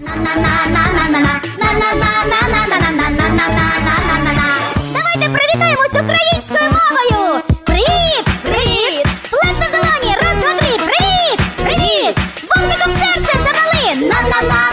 Давайте привітаємось українською мовою! Привіт! Привіт! Плесни в долоні! Раз, два, три! Привіт! Привіт! Вогником серце завали! на на на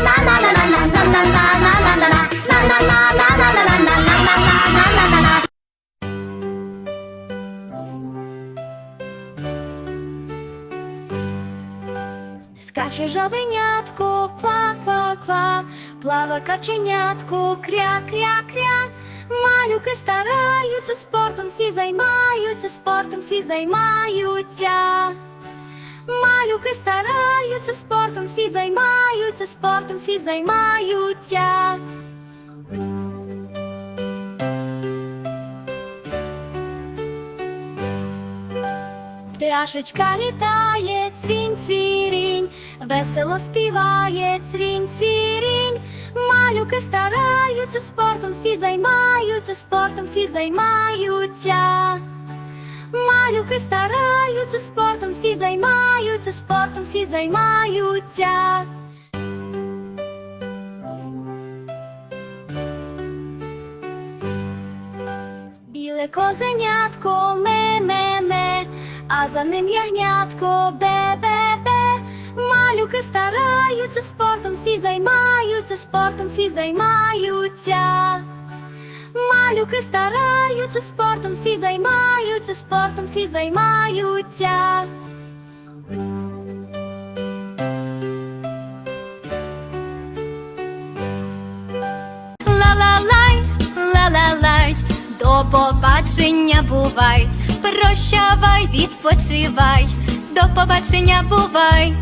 трава, плава каченятку, кря-кря-кря. Малюки стараються, спортом всі займаються, спортом всі займаються. Малюки стараються, спортом всі займаються, спортом всі займаються. Пташечка літає, цвінь цвірінь, весело співає цвінь. Малюки стараються, спортом всі займаються, спортом всі займаються. Малюки стараються, спортом всі займаються, спортом всі займаються. Біле козенятко ме-ме-ме, а за ним ягнятко бе-бе-бе. Малюки стараються, спортом всі займаються, спортом всі займаються. Малюки стараються, спортом всі займаються, спортом всі займаються. Ла-ла-лай, ла-ла-лай, до побачення бувай, прощавай, відпочивай, до побачення бувай.